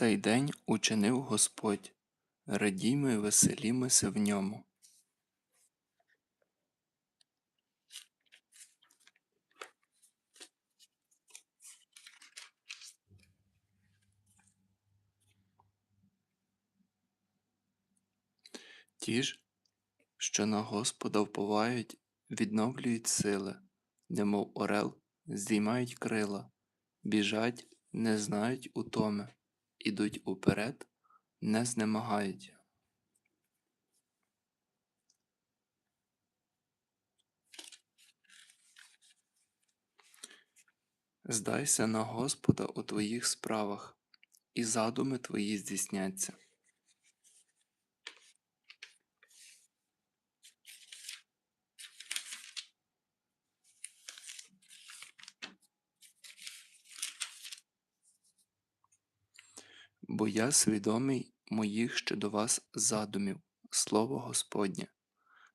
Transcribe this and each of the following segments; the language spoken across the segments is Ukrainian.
Цей день учинив Господь, радіймо і веселімося в ньому. Ті ж, що на Господа вповають, відновлюють сили, немов орел, здіймають крила, біжать, не знають утоми, ідуть уперед, не знемагають. Здайся на Господа у твоїх справах, і задуми твої здійсняться. Бо я свідомий моїх щодо вас задумів, слово Господнє,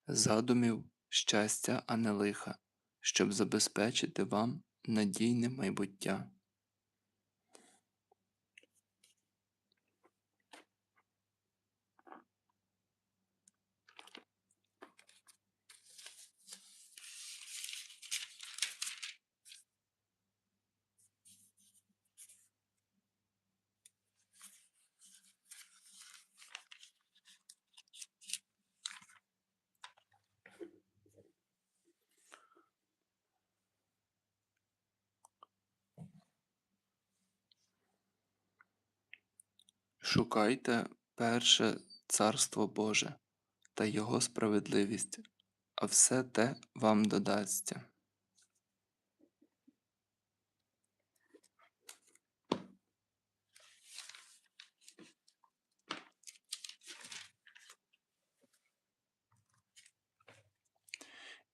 задумів щастя, а не лиха, щоб забезпечити вам надійне майбуття. Шукайте перше Царство Боже та Його справедливість, а все те вам додасться.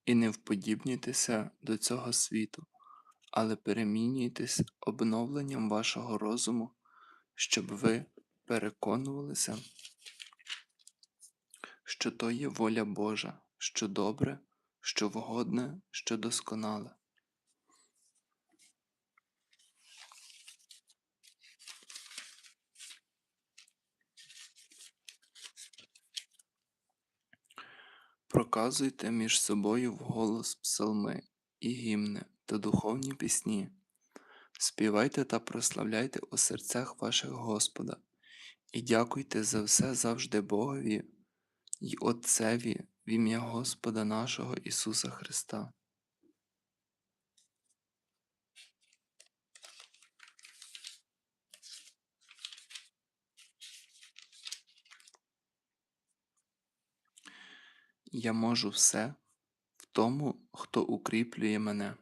І не вподібнюйтеся до цього світу, але перемінюйтесь обновленням вашого розуму, щоб ви переконувалися, що то є воля Божа, що добре, що вгодне, що досконале. Проказуйте між собою вголос псалми і гімни та духовні пісні. Співайте та прославляйте у серцях ваших Господа, і дякуйте за все завжди Богові й Отцеві в ім'я Господа нашого Ісуса Христа. Я можу все в тому, хто укріплює мене.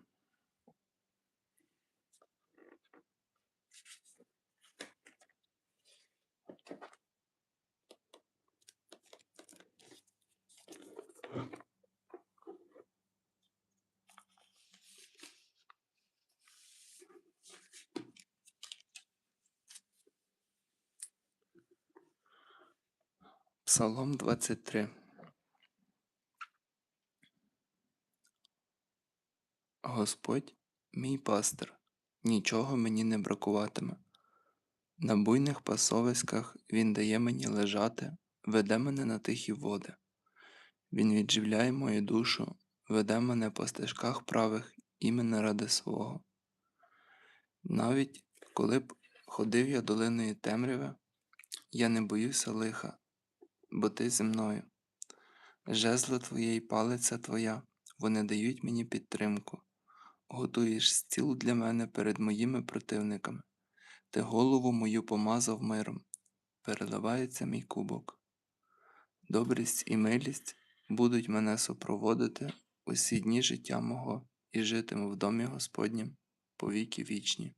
Псалом 23 Господь мій пастир, нічого мені не бракуватиме. На буйних пасовиськах Він дає мені лежати, веде мене на тихі води. Він відживляє мою душу, веде мене по стежках правих іменно ради свого. Навіть коли б ходив я долиною темряви, я не боюся лиха, бо ти зі мною. Жезло твоє і палиця твоя, вони дають мені підтримку. Готуєш стіл для мене перед моїми противниками, ти голову мою помазав миром, переливається мій кубок. Добрість і милість будуть мене супроводити усі дні життя мого і житиму в домі Господнім по віки вічні.